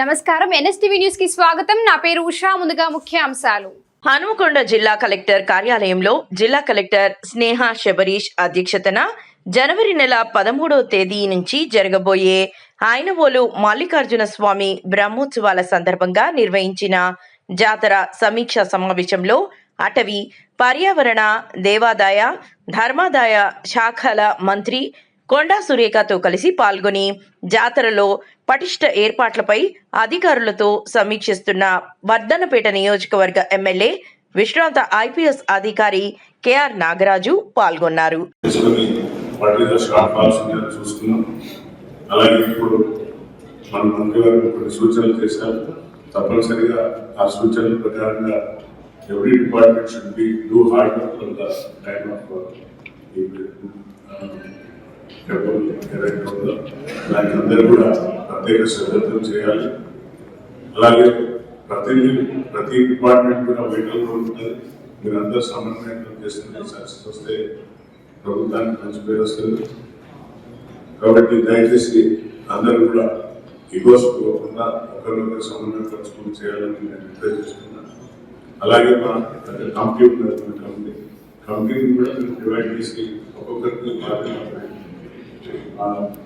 నమస్కారం. ఎన్ఎస్టీవీ న్యూస్కి స్వాగతం. నా పేరు ఉషా. ముందుగా ముఖ్య అంశాలు హనుమకొండ జిల్లా కలెక్టర్ కార్యాలయంలో జిల్లా కలెక్టర్ స్నేహ శబరీష్ అధ్యక్షతన జనవరి నెల పదమూడవ తేదీ నుంచి జరగబోయే ఆయనవోలు మల్లికార్జున స్వామి బ్రహ్మోత్సవాల సందర్భంగా నిర్వహించిన జాతర సమీక్ష సమావేశంలో అటవీ పర్యావరణ దేవాదాయ ధర్మాదాయ శాఖల మంత్రి కొండా సురేఖతో కలిసి పాల్గొని జాతరలో పటిష్ట ఏర్పాట్లపై అధికారులతో సమీక్షిస్తున్న వర్ధనపేట నియోజకవర్గ ఎమ్మెల్యే విశ్రాంత ఐపీఎస్ అధికారి కెఆర్ నాగరాజు పాల్గొన్నారు. అలాగే ఇప్పుడు మన మంత్రి గారు కొన్ని సూచనలు చేశారు. తప్పనిసరిగా ఆ సూచనల ప్రకారంగా every department should be do hard work on the time of ఏదైతే ఉందో దానికి అందరూ కూడా ప్రత్యేక శ్రద్ధలు చేయాలి. అలాగే ప్రతి ప్రతి డిపార్ట్మెంట్ కూడా వెయిటల్ ఉంటుంది. మీరందరూ సమన్వయంతో చేస్తున్న సక్సెస్ వస్తే ప్రభుత్వానికి మంచి పేరు వస్తుంది. కాబట్టి దయచేసి అందరూ కూడా ఇగోస్ పోకుండా ఒకరినొకరు సమన్వయం పరుచుకుని చేయాలని నేను రిక్వెస్ట్ అలాగే మా కంప్యూటర్ ఉన్నది కమిటీ కూడా మేము డివైడ్ చేసి ఒక్కొక్కరికి బాధ్యత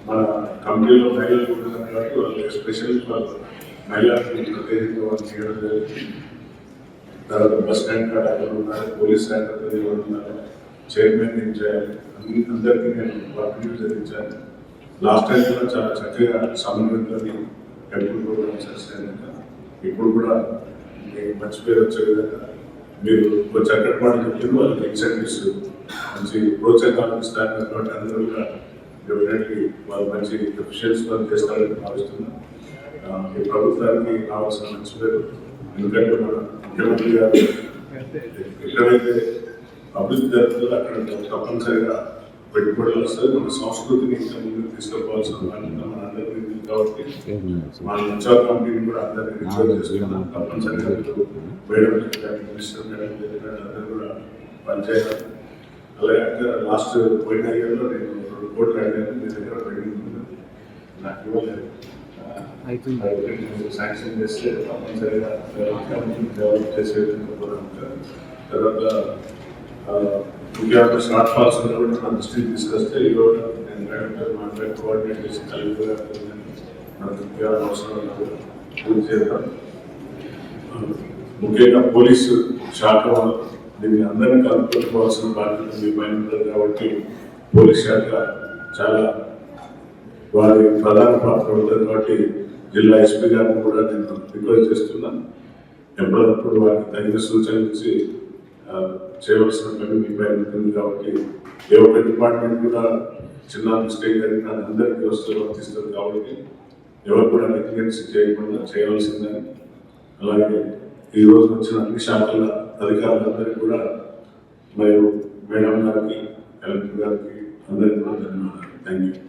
మన కమిటీలో మహిళలు ఉంటున్నారు కాబట్టి వాళ్ళు స్పెషల్ మహిళలకు ప్రత్యేకంగా చేయడం జరిగింది. తర్వాత బస్ స్టాండ్ కాడ ఎవరు ఉన్నారు పోలీస్ స్టాండ్ శాఖ ఎవరు ఉన్నారు చైర్మన్ ఏం చేయాలి అన్ని అందరికీ నేను వర్క్ జరిగించాను లాస్ట్ టైం కూడా చాలా చక్కగా సమన్వయంతో టెంపుల్ ప్రోగ్రామ్ చేస్తాను ఇప్పుడు కూడా మీకు మంచి పేరు వచ్చే విధంగా మీరు చక్కటి మాట చెప్తున్నారు వాళ్ళకి ఇన్సెంటివ్స్ మంచి ప్రోత్సాహకాలు ఇస్తారు కాబట్టి అందరూ కూడా డెఫినెట్లీ వాళ్ళు మంచి ఎఫిషియన్స్ పని చేస్తారని భావిస్తున్నాను ఈ ప్రభుత్వానికి కావాల్సిన మంచి పేరు. ఎందుకంటే మన ముఖ్యమంత్రి గారు ఎక్కడైతే అభివృద్ధి జరుగుతుందో అక్కడ తప్పనిసరిగా పెట్టుబడులు వస్తుంది మన సంస్కృతిని ఇంకా ముందుకు తీసుకుపోవాల్సిన బాధ్యత మన అందరికీ కాబట్టి మన ఉత్సవ కమిటీని కూడా అందరినీ రిజర్వ్ చేస్తున్నాం. తప్పనిసరిగా మీరు మేడం గారి మినిస్టర్ మేడం అందరూ కూడా పనిచేయాలి అలాగే లాస్ట్ పోయిన ఇయర్లో నేను రెండు కోట్లు అడిగాను మీ దగ్గర పెండింగ్ ఉంది నాకు ఇవ్వలేదు శాంక్షన్ చేస్తే తప్పనిసరిగా డెవలప్ చేసే విధంగా కూడా ఉంటారు తర్వాత ఆ, ముఖ్యంగా షార్ట్ ఫాల్స్ కూడా మన దృష్టికి తీసుకొస్తే ఈరోజు నేను మేడం గారు మాట్లాడి కోఆర్డినేట్ చేసి కలెక్టర్ గారు మనకు ముఖ్య అవసరం ఉన్నది పూర్తి చేద్దాం ఆ, ముఖ్యంగా పోలీసు శాఖ వాళ్ళు దీన్ని అందరినీ కలుపుకోవాల్సిన బాధ్యత మీ పైన ఉంటుంది కాబట్టి పోలీస్ శాఖ చాలా వారి ప్రధాన పాత్ర ఉంటుంది కాబట్టి జిల్లా ఎస్పీ గారిని కూడా నేను రిక్వెస్ట్ చేస్తున్నాను ఎప్పటికప్పుడు వారికి తగిన సూచనలు ఇచ్చి చేయవలసిన పని మీ పైన ఉంటుంది కాబట్టి ఏ ఒక్క డిపార్ట్మెంట్ కూడా చిన్న మిస్టేక్ జరిగిన అందరికీ వస్తువులు వర్తిస్తుంది కాబట్టి ఎవరు కూడా నెగ్లిజెన్స్ చేయకుండా చేయవలసిందని. అలాగే ఈరోజు వచ్చిన అన్ని శాఖల అధికారులందరికీ కూడా మరియు మేడం గారికి కలెక్టర్ గారికి అందరికీ కూడా ధన్యవాదాలు. Thank you